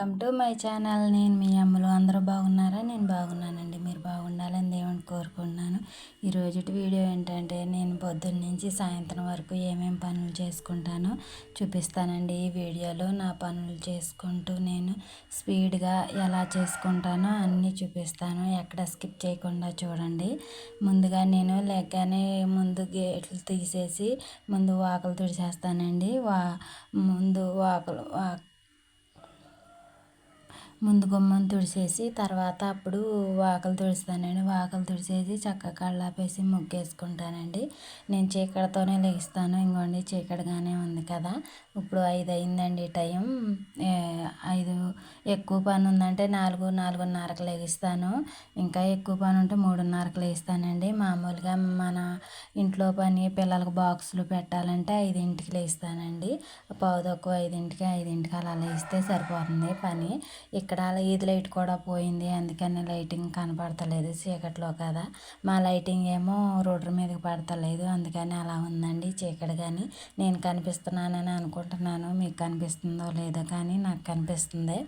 Welcome to my channel. నేను మీ అమ్మలు. అందరూ బాగున్నారా? నేను బాగున్నానండి. మీరు బాగుండాలని దేవుని కోరుకుంటున్నాను. ఈరోజు వీడియో ఏంటంటే నేను పొద్దున్న నుంచి సాయంత్రం వరకు ఏమేమి పనులు చేసుకుంటానో చూపిస్తానండి. ఈ వీడియోలో నా పనులు చేసుకుంటూ నేను స్పీడ్గా ఎలా చేసుకుంటానో అన్నీ చూపిస్తాను. ఎక్కడ స్కిప్ చేయకుండా చూడండి. ముందుగా నేను లెగ్గానే ముందు గేట్లు తీసేసి ముందు వాకలు తుడిచేస్తానండి. వా ముందు వాకలు వాక్ ముందు గుమ్మం తుడిచేసి తర్వాత అప్పుడు వాకలు తుడుస్తానండి. వాకలు తుడిచేసి చక్కగా కళ్ళాపేసి ముగ్గేసుకుంటానండి. నేను చీకటితోనే లేస్తాను. ఇంకోండి చీకటిగానే ఉంది కదా. ఇప్పుడు ఐదు అయిందండి టైం ఐదు ఎక్కువ పని ఉందంటే నాలుగు నాలుగున్నరకు లేస్తాను ఇంకా ఎక్కువ పని ఉంటే మూడున్నరకు లేస్తానండి. మామూలుగా మన ఇంట్లో పని పిల్లలకు బాక్సులు పెట్టాలంటే ఐదింటికి లేస్తానండి. పావు తక్కువ ఐదింటికి ఐదింటికి అలా లేస్తే సరిపోతుంది పని. ఇక్కడ ఇది లైట్ కూడా పోయింది అందుకని లైటింగ్ కనపడతలేదు చీకట్లో కదా. మా లైటింగ్ ఏమో రోడ్డు మీదకి పడతలేదు అందుకని అలా ఉందండి చీకటి కానీ నేను కనిపిస్తున్నానని అనుకుంటున్నాను మీకు కనిపిస్తుందో లేదో కానీ నాకు కనిపిస్తుంది.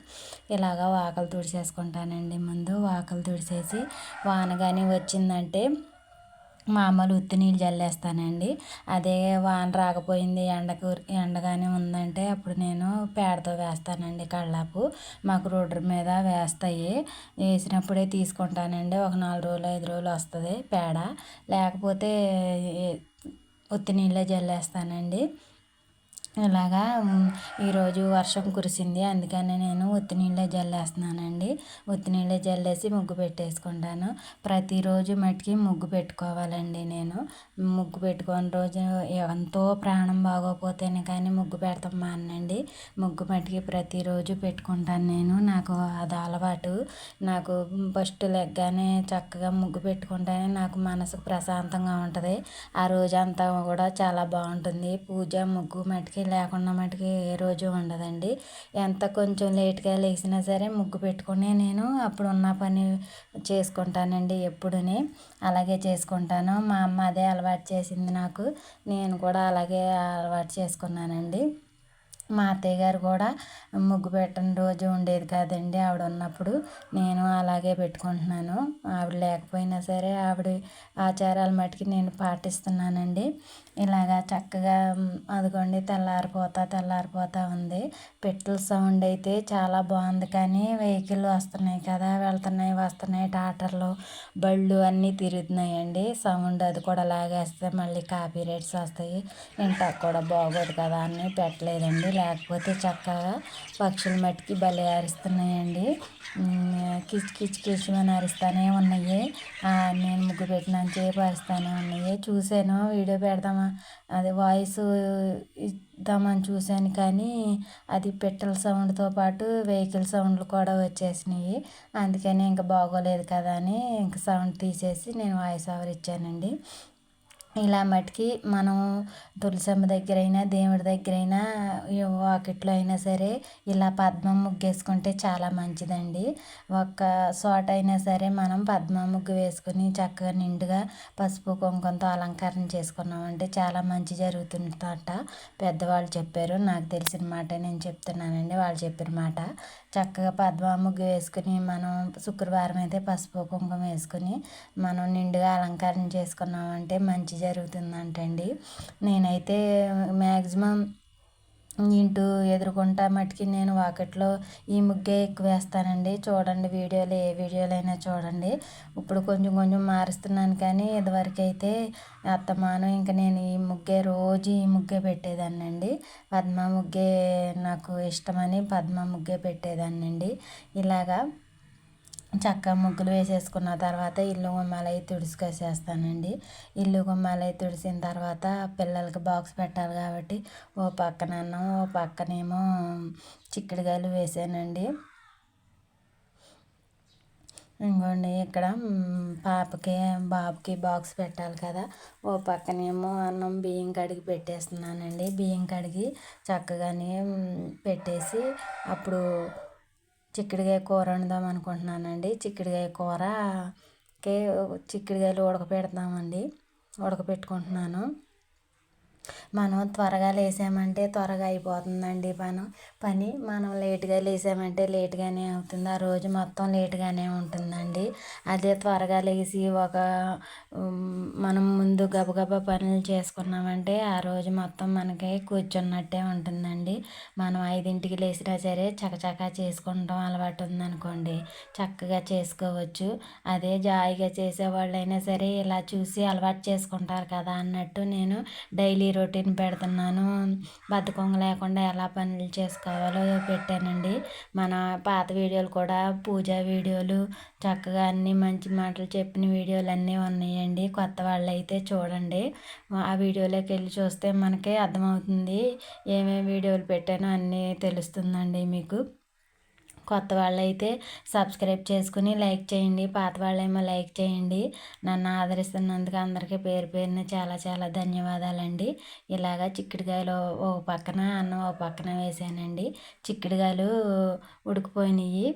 ఇలాగా వాకలు తుడిచేసుకుంటానండి. ముందు వాకలు తుడిచేసి వాన కానీ వచ్చిందంటే మామూలు ఉత్తి నీళ్ళు చల్లేస్తానండి అదే వాన రాకపోయింది ఎండకు ఎండగానే ఉందంటే అప్పుడు నేను పేడతో వేస్తానండి కళ్ళాపు. మాకు రోడ్డు మీద వేస్తాయి. వేసినప్పుడే తీసుకుంటానండి. ఒక నాలుగు రోజులు ఐదు రోజులు వస్తుంది పేడ. లేకపోతే ఉత్తి నీళ్ళే జల్లేస్తానండి. ఇలాగా ఈరోజు వర్షం కురిసింది. అందుకని నేను ఉత్తి నీళ్ళే జల్లేస్తున్నానండి. ఉత్తి నీళ్ళే జల్లేసి ముగ్గు పెట్టేసుకుంటాను. ప్రతిరోజు మట్టికి ముగ్గు పెట్టుకోవాలండి నేను. ముగ్గు పెట్టుకున్న రోజు ఎంతో ప్రాణం బాగోపోతేనే కానీ ముగ్గు పెడతాం మానండి ముగ్గు మట్టికి ప్రతిరోజు పెట్టుకుంటాను నేను. నాకు అది అలవాటు. నాకు ఫస్ట్ లెగ్గానే చక్కగా ముగ్గు పెట్టుకుంటానే నాకు మనసుకు ప్రశాంతంగా ఉంటుంది. ఆ రోజంతా కూడా చాలా బాగుంటుంది. పూజ ముగ్గు మట్టికి లేకుండా మటుకి ఏ రోజు ఉండదండి. ఎంత కొంచెం లేట్గా లేచినా సరే ముగ్గు పెట్టుకునే నేను అప్పుడు ఉన్న పని చేసుకుంటానండి ఎప్పుడుని. అలాగే చేసుకుంటాను. మా అమ్మ అదే అలవాటు చేసింది నాకు. నేను కూడా అలాగే అలవాటు చేసుకున్నానండి. మా అత్తయ్య గారు కూడా ముగ్గు పెట్టని రోజు ఉండేది కాదండి ఆవిడ ఉన్నప్పుడు. నేను అలాగే పెట్టుకుంటున్నాను. ఆవిడ లేకపోయినా సరే ఆవిడ ఆచారాల మట్టుకి నేను పాటిస్తున్నానండి. ఇలాగా చక్కగా అదిగోండి తెల్లారిపోతా తెల్లారిపోతా ఉంది. పెట్టెల సౌండ్ అయితే చాలా బాగుంది కానీ వెహికల్ వస్తున్నాయి కదా వెళ్తున్నాయి వస్తున్నాయి టాటర్లు బళ్ళు అన్నీ తిరుగుతున్నాయండి. సౌండ్ అది కూడా లాగేస్తే మళ్ళీ కాపీ రేట్స్ వస్తాయి. ఇంటకు కూడా బాగోదు కదా అని పెట్టలేదండి. లేకపోతే చక్కగా పక్షుల మట్టికి భలే అరుస్తున్నాయండి కిచ్ కిచ్ కిచ్ అని అరుస్తూనే ఉన్నాయి. నేను ముగ్గు పెట్టినంతసేపు అరుస్తూనే ఉన్నాయి. చూసాను వీడియో పెడదాం అది వాయిస్ ఇద్దామని చూశాను కానీ అది పెట్టెల సౌండ్తో పాటు వెహికల్ సౌండ్లు కూడా వచ్చేసినాయి. అందుకని ఇంక బాగోలేదు కదా అని ఇంక సౌండ్ తీసేసి నేను వాయిస్ ఓవర్ ఇచ్చానండి. ఇలా మటుకి మనం తులసమ్మ దగ్గర అయినా దేవుడి దగ్గర అయినా వాకిట్లో అయినా సరే ఇలా పద్మం ముగ్గేసుకుంటే చాలా మంచిదండి. ఒక్క చోట అయినా సరే మనం పద్మ ముగ్గు వేసుకుని చక్కగా నిండుగా పసుపు కుంకుమతో అలంకరణ చేసుకున్నామంటే చాలా మంచి జరుగుతుందట. పెద్దవాళ్ళు చెప్పారు నాకు తెలిసిన మాట నేను చెప్తున్నానండి వాళ్ళు చెప్పిన మాట. చక్కగా పద్మ ముగ్గు వేసుకుని మనం శుక్రవారం అయితే పసుపు కుంకుమ వేసుకుని మనం నిండుగా అలంకరణ చేసుకున్నామంటే మంచి జరుగుతుందంటండి. నేనైతే మ్యాక్సిమం ఇంటూ ఎదురుకుంటా మట్టుకి నేను వాకిట్లో ఈ ముగ్గే ఎక్కువ వేస్తానండి. చూడండి వీడియోలు ఏ వీడియోలు అయినా చూడండి. ఇప్పుడు కొంచెం కొంచెం మారుస్తున్నాను కానీ ఇదివరకు అయితే అత్తమాను ఇంకా నేను ఈ ముగ్గే రోజు ఈ ముగ్గే పెట్టేదాన్ని అండి పద్మ ముగ్గే నాకు ఇష్టమని పద్మ ముగ్గే పెట్టేదాన్ని అండి ఇలాగా చక్కగా ముగ్గులు వేసేసుకున్న తర్వాత ఇల్లు గుమ్మాలవి తుడుచుకొసేస్తానండి ఇల్లు గుమ్మాలవి తుడిసిన తర్వాత పిల్లలకి బాక్స్ పెట్టాలి కాబట్టి ఓ పక్కన అన్నం ఓ పక్కనేమో చిక్కుడుకాయలు వేసానండి. ఇంకోండి ఇక్కడ పాపకి బాబుకి బాక్స్ పెట్టాలి కదా. ఓ పక్కనేమో అన్నం బియ్యం కడిగి పెట్టేస్తున్నానండి. బియ్యం కడిగి చక్కగానే పెట్టేసి అప్పుడు చిక్కుడుకాయ కూర వండుదాం అనుకుంటున్నానండి. చిక్కుడుకాయ కూరకి చిక్కుడుకాయలు ఉడకపెడతామండి. ఉడకపెట్టుకుంటున్నాను. మనం త్వరగా లేసామంటే త్వరగా అయిపోతుందండి పని. పని మనం లేటుగా లేసామంటే లేటుగానే అవుతుంది. ఆ రోజు మొత్తం లేటుగానే ఉంటుందండి. అదే త్వరగా లేచి ఒక మనం ముందు గబగబా పనులు చేసుకున్నామంటే ఆ రోజు మొత్తం మనకి కూర్చున్నట్టే ఉంటుందండి. మనం ఐదింటికి లేచినా సరే చకచకా చేసుకుంటాం అలవాటు ఉందనుకోండి. చక్కగా చేసుకోవచ్చు. అదే జాయిగా చేసేవాళ్ళైనా సరే ఇలా చూసి అలవాటు చేసుకుంటారు కదా అన్నట్టు నేను డైలీ రొటీన్ పెడుతున్నాను. బద్ధకం లేకుండా ఎలా పనులు చేసుకోవాలో పెట్టానండి. మన పాత వీడియోలు కూడా పూజా వీడియోలు చక్కగా అన్నీ మంచి మాటలు చెప్పిన వీడియోలు అన్నీ ఉన్నాయండి. కొత్త వాళ్ళు అయితే చూడండి. ఆ వీడియోలోకి వెళ్ళి చూస్తే మనకే అర్థమవుతుంది. ఏమేమి వీడియోలు పెట్టానో అన్నీ తెలుస్తుందండి మీకు. కొత్త వాళ్ళైతే సబ్స్క్రైబ్ చేసుకుని లైక్ చేయండి. పాత వాళ్ళేమో లైక్ చేయండి. నన్ను ఆదరిస్తున్నందుకు అందరికీ పేరు పేరున చాలా చాలా ధన్యవాదాలండి. ఇలాగా చిక్కుడుకాయలు ఒక పక్కన అన్నం ఒక పక్కన వేసానండి. చిక్కుడుకాయలు ఉడికిపోయినాయి.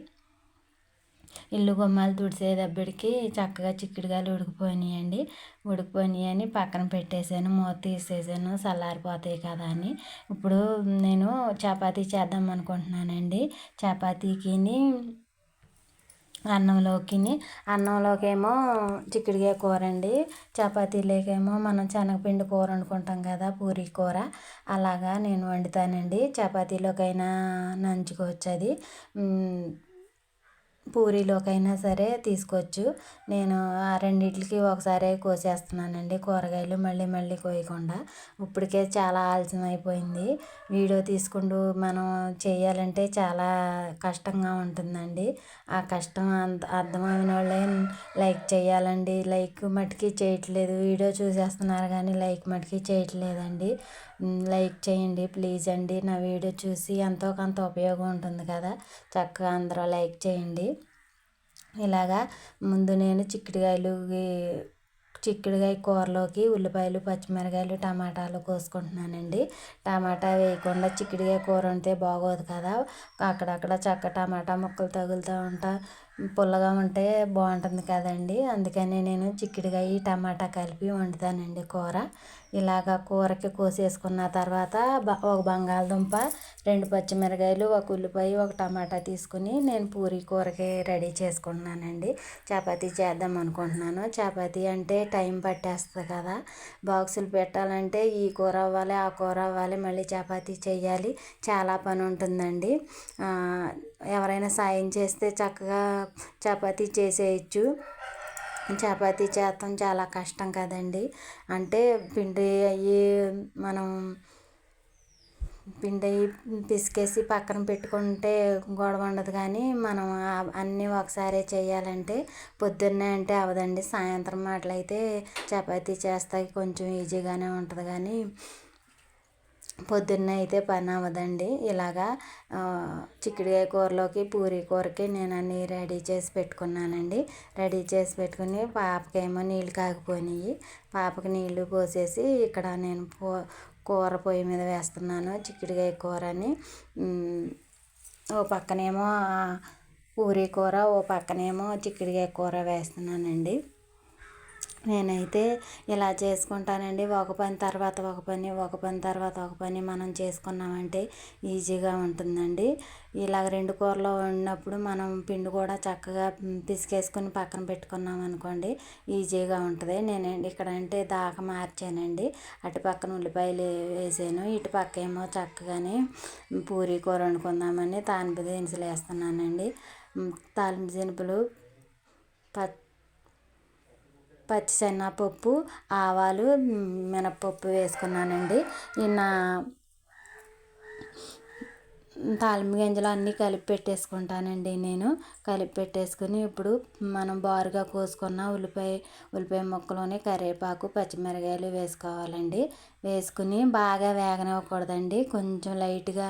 ఇల్లు గుమ్మాలు తుడిసేటప్పటికి చక్కగా చిక్కుడుగాయలు ఉడికిపోయినాయండి. ఉడికిపోయినాయి అని పక్కన పెట్టేశాను మూత తీసేసాను చల్లారిపోతాయి కదా అని. ఇప్పుడు నేను చపాతీ చేద్దాం అనుకుంటున్నానండి. చపాతీకి అన్నంలోకి అన్నంలోకి ఏమో చిక్కుడుకాయ కూర అండి చపాతీలోకేమో మనం శనగపిండి కూర వండుకుంటాం కదా పూరి కూర. అలాగా నేను వండుతానండి. చపాతీలోకైనా నంచుకోవచ్చు అది పూరీలోకైనా సరే తీసుకోవచ్చు. నేను ఆ రెండిటికి ఒకసారి కోసేస్తున్నానండి కూరగాయలు మళ్ళీ మళ్ళీ కోయకుండా. ఇప్పటికే చాలా ఆలస్యం అయిపోయింది. వీడియో తీసుకుంటూ మనం చేయాలంటే చాలా కష్టంగా ఉంటుందండి. ఆ కష్టం అంత అర్థమైన వాళ్ళే లైక్ చేయాలండి. లైక్ మటుకి చేయట్లేదు. వీడియో చూసేస్తున్నారు కానీ లైక్ మటుకి చేయట్లేదండి. లైక్ చేయండి ప్లీజ్ అండి. నా వీడియో చూసి ఎంతో కొంత ఉపయోగం ఉంటుంది కదా. చక్కగా అందరూ లైక్ చేయండి. ఇలాగా ముందు నేను చిక్కుడుకాయలు చిక్కుడుకాయ కూరలోకి ఉల్లిపాయలు పచ్చిమిరకాయలు టమాటాలు కోసుకుంటున్నానండి. టమాటా వేయకుండా చిక్కుడుకాయ కూర వండితే బాగోదు కదా. అక్కడక్కడ చక్క టమాటా ముక్కలు తగులుతూ ఉంటా. పుల్లగా ఉంటే బాగుంటుంది కదండి. అందుకని నేను చిక్కుడుకాయ టమాటా కలిపి వండుతానండి కూర. ఇలాగ కూరకి కోసేసుకున్న తర్వాత ఒక బంగాళదుంప రెండు పచ్చిమిరకాయలు ఒక ఉల్లిపాయ ఒక టమాటా తీసుకుని నేను పూరీ కూరకి రెడీ చేసుకుంటున్నానండి. చపాతీ చేద్దాం అనుకుంటున్నాను. చపాతీ అంటే టైం పట్టేస్తుంది కదా. బాక్సులు పెట్టాలంటే ఈ కూర అవ్వాలి ఆ కూర అవ్వాలి మళ్ళీ చపాతీ చేయాలి. చాలా పని ఉంటుందండి. ఎవరైనా సాయం చేస్తే చక్కగా చపాతీ చేసేయచ్చు. చపాతీ చేస్తాం చాలా కష్టం కదండి. అంటే పిండి అవి మనం పిండి పిసికేసి పక్కన పెట్టుకుంటే గొడవ ఉండదు కానీ మనం అన్నీ ఒకసారి చేయాలంటే పొద్దున్నే అంటే అవదండి. సాయంత్రం మాటలైతే చపాతీ చేస్తాయి కొంచెం ఈజీగానే ఉంటుంది కానీ పొద్దున్న అయితే పని అవ్వదండి. ఇలాగా చిక్కుడుకాయ కూరలోకి పూరీ కూరకి నేను అన్నీ రెడీ చేసి పెట్టుకున్నానండి. రెడీ చేసి పెట్టుకుని పాపకేమో నీళ్ళు కాగిపోయినాయి పాపకి నీళ్ళు పోసేసి ఇక్కడ నేను పో కూర పొయ్యి మీద వేస్తున్నాను చిక్కుడుకాయ కూరని. ఓ పక్కనేమో పూరీ కూర ఓ పక్కనేమో చిక్కుడుకాయ కూర వేస్తున్నానండి. నేనైతే ఇలా చేసుకుంటానండి. ఒక పని తర్వాత ఒక పని ఒక పని తర్వాత ఒక పని మనం చేసుకున్నామంటే ఈజీగా ఉంటుందండి. ఇలాగ రెండు కూరలు వండినప్పుడు మనం పిండి కూడా చక్కగా పిసికేసుకొని పక్కన పెట్టుకున్నాం అనుకోండి ఈజీగా ఉంటుంది. నేను ఇక్కడ అంటే దాకా మార్చానండి. అటు పక్కన ఉల్లిపాయలు వేసాను. ఇటు పక్క ఏమో చక్కగానే పూరీ కూర వండుకుందామని తానిపు దినుసులు వేస్తున్నానండి. తాలింపు దినుపులు పచ్చి పచ్చిశనగపప్పు ఆవాలు మినప్పప్పు వేసుకున్నానండి. నా తాలింపు గింజలు అన్నీ కలిపి పెట్టేసుకుంటానండి నేను. కలిపి పెట్టేసుకుని ఇప్పుడు మనం బారుగా కోసుకున్న ఉల్లిపాయ ఉల్లిపాయ ముక్కలోనే కరివేపాకు పచ్చిమిరకాయలు వేసుకోవాలండి. వేసుకుని బాగా వేగనివ్వకూడదండి. కొంచెం లైట్గా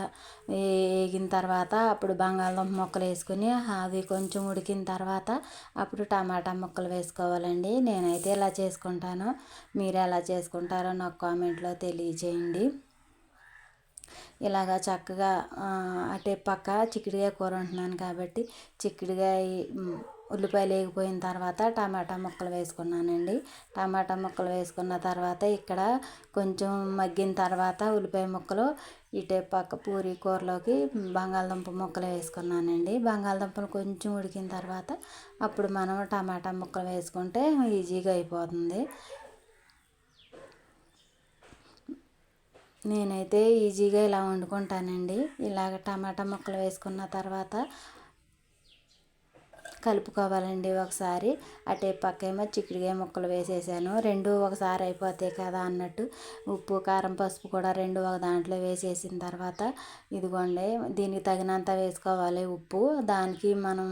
వేగిన తర్వాత అప్పుడు బంగాళదుంప ముక్కలు వేసుకుని అవి కొంచెం ఉడికిన తర్వాత అప్పుడు టమాటా ముక్కలు వేసుకోవాలండి. నేనైతే ఇలా చేసుకుంటాను. మీరు ఎలా చేసుకుంటారో నాకు కామెంట్లో తెలియజేయండి. ఇలాగ చక్కగా అటే పక్క చిక్కుడుకాయ కూర వండుతున్నాను కాబట్టి చిక్కుడుకాయ ఉల్లిపాయలు వేగిపోయిన తర్వాత టమాటా ముక్కలు వేసుకున్నానండి. టమాటా ముక్కలు వేసుకున్న తర్వాత ఇక్కడ కొంచెం మగ్గిన తర్వాత ఉల్లిపాయ ముక్కలు ఇటే పక్క పూరి కూరలోకి బంగాళదుంప ముక్కలు వేసుకున్నానండి. బంగాళదుంపలు కొంచెం ఉడికిన తర్వాత అప్పుడు మనం టమాటా ముక్కలు వేసుకుంటే ఈజీగా అయిపోతుంది. నేనైతే ఈజీగా ఇలా వండుకుంటానండి. ఇలాగ టమాటా ముక్కలు వేసుకున్న తర్వాత కలుపుకోవాలండి ఒకసారి. అటే పక్కేమో చిక్కుడుకాయ ముక్కలు వేసేసాను. రెండు ఒకసారి అయిపోతాయి కదా అన్నట్టు. ఉప్పు కారం పసుపు కూడా రెండు ఒక దాంట్లో వేసేసిన తర్వాత ఇదిగోండి దీనికి తగినంత వేసుకోవాలి ఉప్పు. దానికి మనం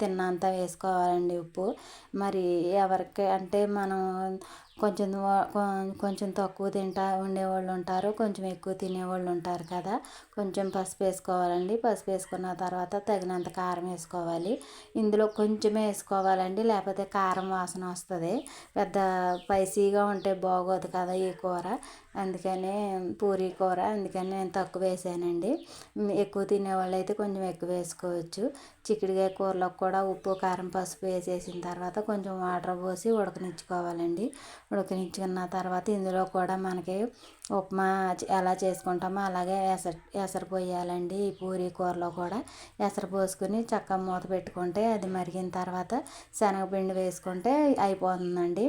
తిన్నంత వేసుకోవాలండి ఉప్పు. మరి ఎవరికి అంటే మనం కొంచెం కొంచెం తక్కువ తింటా ఉండేవాళ్ళు ఉంటారు కొంచెం ఎక్కువ తినేవాళ్ళు ఉంటారు కదా. కొంచెం పసుపు వేసుకోవాలండి. పసుపు వేసుకున్న తర్వాత తగినంత కారం వేసుకోవాలి. ఇందులో కొంచెమే వేసుకోవాలండి లేకపోతే కారం వాసన వస్తుంది. పెద్ద స్పైసీగా ఉంటే బాగోదు కదా ఈ కూర. అందుకనే పూరీ కూర అందుకని నేను తక్కువ వేసానండి. ఎక్కువ తినేవాళ్ళు అయితే కొంచెం ఎక్కువ వేసుకోవచ్చు. చిక్కుడుకాయ కూరలో కూడా ఉప్పు కారం పసుపు వేసేసిన తర్వాత కొంచెం వాటర్ పోసి ఉడకనిచ్చుకోవాలండి. ఉడకనిచ్చుకున్న తర్వాత ఇందులో కూడా మనకి ఉప్మా ఎలా చేసుకుంటామో అలాగే ఎసరు ఎసరు పోయాలండి ఈ పూరీ కూరలో కూడా. ఎసరు పోసుకుని చక్కగా మూత పెట్టుకుంటే అది మరిగిన తర్వాత శనగపిండి వేసుకుంటే అయిపోతుందండి.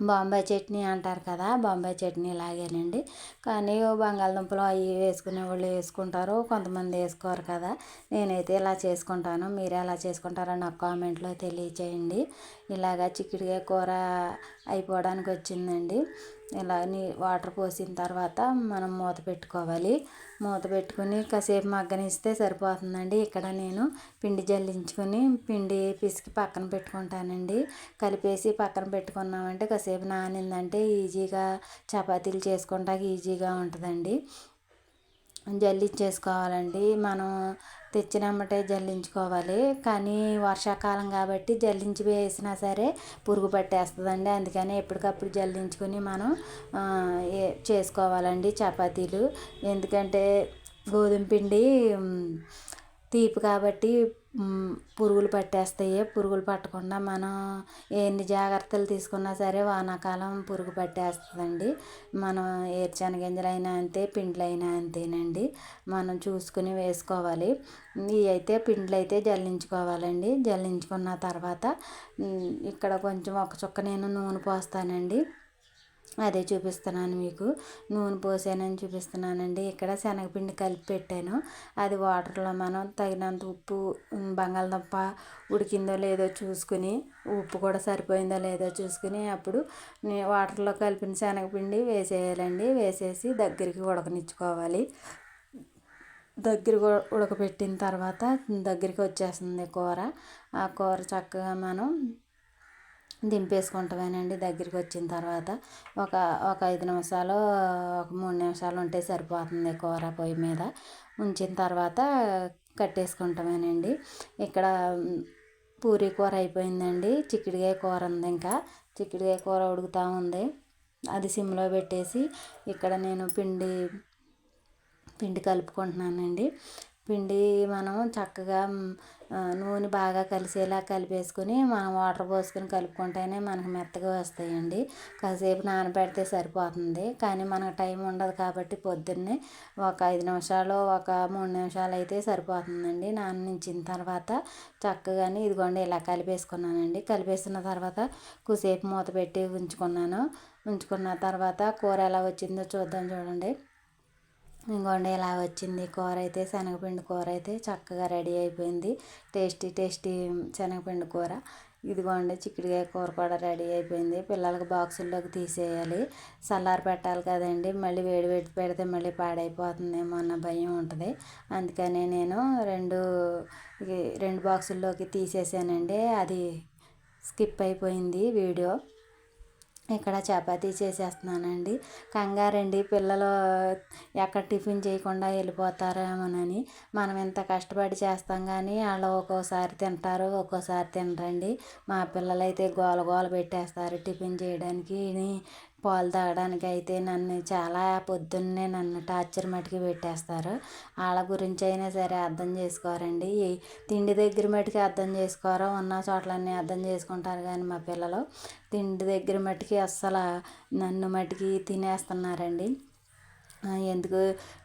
బాంబాయి చట్నీ అంటారు కదా బాంబాయి చట్నీ లాగేనండి కానీ బంగాళదుంపలు అవి వేసుకునే వాళ్ళు వేసుకుంటారు కొంతమంది వేసుకోరు కదా. నేనైతే ఇలా చేసుకుంటాను. మీరు ఎలా చేసుకుంటారో నాకు కామెంట్లో తెలియచేయండి. ఇలాగా చిక్కుడుకాయ కూర అయిపోవడానికి వచ్చిందండి. ఇలా నీ వాటర్ పోసిన తర్వాత మనం మూత పెట్టుకోవాలి. మూత పెట్టుకుని కాసేపు మగ్గనిస్తే సరిపోతుందండి. ఇక్కడ నేను పిండి జల్లించుకొని పిండి పిసికి పక్కన పెట్టుకుంటానండి. కలిపేసి పక్కన పెట్టుకున్నామంటే కాసేపు నానిందంటే ఈజీగా చపాతీలు చేసుకుంటానికి ఈజీగా ఉంటుందండి. జల్లించేసుకోవాలండి. మనం తెచ్చినమ్మటే జల్లించుకోవాలి. కానీ వర్షాకాలం కాబట్టి జల్లించి వేసినా సరే పురుగు పట్టేస్తుందండి. అందుకని ఎప్పటికప్పుడు జల్లించుకొని మనం చేసుకోవాలండి చపాతీలు. ఎందుకంటే గోధుమ పిండి తీపి కాబట్టి పురుగులు పట్టేస్తాయి. పురుగులు పట్టకుండా మనం ఎన్ని జాగ్రత్తలు తీసుకున్నా సరే వానాకాలం పురుగు పట్టేస్తుందండి. మనం ఏరుశనగ గింజలైనా అంతే పిండ్లైనా అంతేనండి. మనం చూసుకుని వేసుకోవాలి. ఇవి అయితే పిండ్లు అయితే జల్లించుకోవాలండి. జల్లించుకున్న తర్వాత ఇక్కడ కొంచెం ఒక చుక్క నేను నూనె పోస్తానండి. అదే చూపిస్తున్నాను మీకు. నూనె పోసానని చూపిస్తున్నానండి. ఇక్కడ శనగపిండి కలిపి పెట్టాను. అది వాటర్లో మనం తగినంత ఉప్పు బంగాళదుంప ఉడికిందో లేదో చూసుకుని ఉప్పు కూడా సరిపోయిందో లేదో చూసుకుని అప్పుడు వాటర్లో కలిపిన శనగపిండి వేసేయాలండి. వేసేసి దగ్గరికి ఉడకనిచ్చుకోవాలి. దగ్గర ఉడకపెట్టిన తర్వాత దగ్గరికి వచ్చేస్తుంది కూర. ఆ కూర చక్కగా మనం దింపేసుకుంటామేనండి దగ్గరికి వచ్చిన తర్వాత. ఒక ఒక ఐదు నిమిషాలు ఒక మూడు నిమిషాలు ఉంటే సరిపోతుంది కూర పొయ్యి మీద. ఉంచిన తర్వాత కట్టేసుకుంటామేనండి. ఇక్కడ పూరీ కూర అయిపోయిందండి. చిక్కుడుకాయ కూర ఉంది ఇంకా. చిక్కుడుకాయ కూర ఉడుకుతూ ఉంది. అది సిమ్లో పెట్టేసి ఇక్కడ నేను పిండి పిండి కలుపుకుంటున్నానండి. పిండి మనం చక్కగా నూనె బాగా కలిసేలా కలిపేసుకుని మనం వాటర్ పోసుకొని కలుపుకుంటేనే మనకు మెత్తగా వస్తాయండి. కాసేపు నానబెడితే సరిపోతుంది. కానీ మనకు టైం ఉండదు కాబట్టి పొద్దున్నే ఒక ఐదు నిమిషాలు ఒక మూడు నిమిషాలు అయితే సరిపోతుందండి నానించిన తర్వాత. చక్కగానే ఇదిగోండి ఇలా కలిపేసుకున్నానండి. కలిపేసిన తర్వాత కొద్దిసేపు మూత పెట్టి ఉంచుకున్నాను. ఉంచుకున్న తర్వాత కూర ఎలా వచ్చిందో చూద్దాం చూడండి. ఇంకోండి ఇలా వచ్చింది. కూర అయితే శనగపిండి కూర అయితే చక్కగా రెడీ అయిపోయింది. టేస్టీ టేస్టీ శనగపిండి కూర. ఇదిగోండి చిక్కుడుకాయ కూర కూడా రెడీ అయిపోయింది. పిల్లలకి బాక్సుల్లోకి తీసేయాలి. చల్లారి పెట్టాలి కదండి. మళ్ళీ వేడి వేడి పెడితే మళ్ళీ పాడైపోతుందేమో అన్న భయం ఉంటుంది. అందుకనే నేను రెండు రెండు బాక్సుల్లోకి తీసేసానండి. అది స్కిప్ అయిపోయింది వీడియో. ఇక్కడ చపాతీ చేసేస్తున్నానండి. కంగారండి పిల్లలు ఎక్కడ టిఫిన్ చేయకుండా వెళ్ళిపోతారేమోనని. మనం ఎంత కష్టపడి చేస్తాం కానీ వాళ్ళు ఒక్కోసారి తింటారు ఒక్కోసారి తినరండి. మా పిల్లలైతే గోల గోల పెట్టేస్తారు టిఫిన్ చేయడానికి పాలు తాగడానికి అయితే నన్ను చాలా పొద్దున్నే నన్ను టార్చర్ మటుకి పెట్టేస్తారు. వాళ్ళ గురించి అయినా సరే అర్థం చేసుకోరండి. తిండి దగ్గర మటుకి అర్థం చేసుకోరు? ఉన్న చోట్లన్నీ అర్థం చేసుకుంటారు కానీ మా పిల్లలు. తిండి దగ్గర మటుకి అస్సలు నన్ను మటుకి తినేస్తున్నారండి. ఎందుకు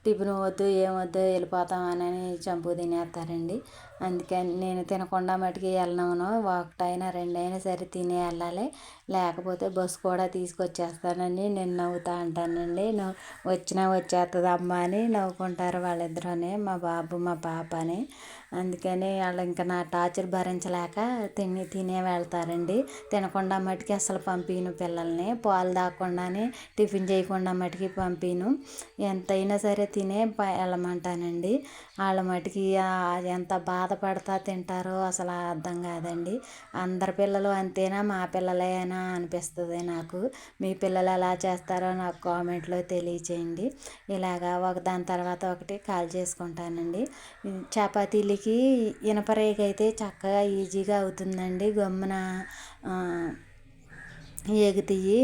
టిఫిన్ వద్దు ఏం వద్దు వెళ్ళిపోతామని చంపు తినేస్తారండి. అందుకని నేను తినకుండా మటుకి వెళ్ళనివ్వను ఒకటైనా రెండైనా సరే తినే వెళ్ళాలి. లేకపోతే బస్సు కూడా తీసుకొచ్చేస్తానని నేను నవ్వుతా అంటానండి. నవ్వు వచ్చినా వచ్చేస్తుంది అమ్మ అని నవ్వుకుంటారు వాళ్ళిద్దరూనే మా బాబు మా పాప అని అందుకని వాళ్ళు ఇంకా నా టార్చర్ భరించలేక తిని తినే వెళ్తారండి. తినకుండా మటుకి అసలు పంపిను పిల్లల్ని. పాలు తాగకుండానే టిఫిన్ చేయకుండా మటుకి పంపిను ఎంతైనా సరే తినే వెళ్ళమంటానండి. వాళ్ళ మటుకి ఎంత బాధపడతా తింటారో అసలు అర్థం కాదండి. అందరి పిల్లలు అంతేనా? మా పిల్లలేనా అనిపిస్తుంది నాకు. మీ పిల్లలు ఎలా చేస్తారో నాకు కామెంట్లో తెలియచేయండి. ఇలాగా ఒక దాని తర్వాత ఒకటి కాల్ చేసుకుంటానండి. చపాతీలు చపాతీలకి ఇనప రేకు అయితే చక్కగా ఈజీగా అవుతుందండి. గమ్మున ఎగుతాయి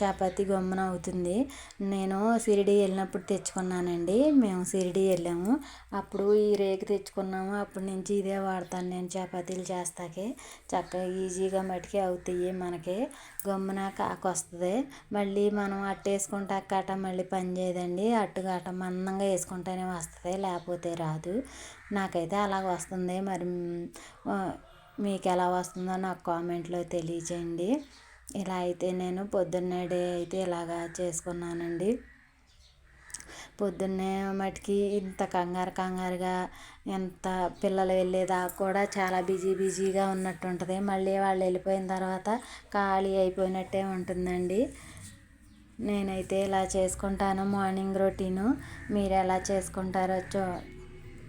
చపాతి గమ్మున అవుతుంది. నేను షిరిడి వెళ్ళినప్పుడు తెచ్చుకున్నానండి. మేము షిరిడి వెళ్ళాము. అప్పుడు ఈ రేకు తెచ్చుకున్నాము. అప్పటి నుంచి ఇదే వాడతాను నేను చపాతీలు చేస్తాకే. చక్కగా ఈజీగా మటుకి అవుతాయి మనకి. గమ్మున కాక వస్తుంది మళ్ళీ మనం అట్టు వేసుకుంటా కాట మళ్ళీ పని చేయదండి. అట్టు కాట మందంగా వేసుకుంటేనే వస్తుంది. లేకపోతే రాదు. నాకైతే అలాగ వస్తుంది. మరి మీకు ఎలా వస్తుందో నాకు కామెంట్లో తెలియచేయండి. ఇలా అయితే నేను పొద్దున్నే అయితే ఇలాగా చేసుకున్నానండి. పొద్దున్నే మటుకి ఇంత కంగారు కంగారుగా ఎంత పిల్లలు వెళ్ళేదాకా కూడా చాలా బిజీ బిజీగా ఉన్నట్టు ఉంటుంది మళ్ళీ వాళ్ళు వెళ్ళిపోయిన తర్వాత ఖాళీ అయిపోయినట్టే ఉంటుందండి. నేనైతే ఇలా చేసుకుంటాను మార్నింగ్ రొటీను. మీరు ఎలా చేసుకుంటారో చూ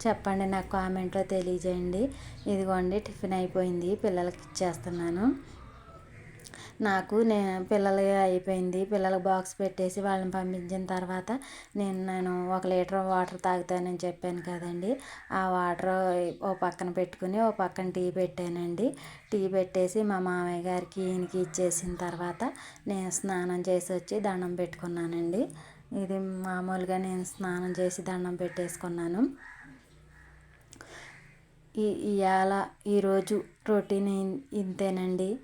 చెప్పండి నాకు కామెంట్లో తెలియజేయండి. ఇదిగోండి టిఫిన్ అయిపోయింది పిల్లలకి ఇచ్చేస్తున్నాను. నాకు నే పిల్లలు అయిపోయింది. పిల్లలకు బాక్స్ పెట్టేసి వాళ్ళని పంపించిన తర్వాత నేను నేను ఒక లీటర్ వాటర్ తాగుతానని చెప్పాను కదండి. ఆ వాటర్ ఓ పక్కన పెట్టుకుని ఓ పక్కన టీ పెట్టానండి. టీ పెట్టేసి మా మామయ్య గారికి ఈయనకి ఇచ్చేసిన తర్వాత నేను స్నానం చేసి వచ్చి దండం పెట్టుకున్నానండి. ఇది మామూలుగా నేను స్నానం చేసి దండం పెట్టేసుకున్నాను. ఈ ఇవాళ ఈరోజు రొటీన్ ఇంతేనండి.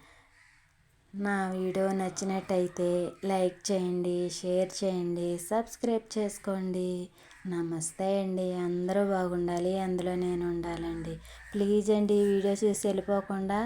నా వీడియో నచ్చినట్టయితే లైక్ చేయండి షేర్ చేయండి సబ్స్క్రైబ్ చేసుకోండి. నమస్తే అండి. అందరూ బాగుండాలి. అందులో నేను ఉండాలండి. ప్లీజ్ అండి వీడియో చూసి వెళ్ళిపోకుండా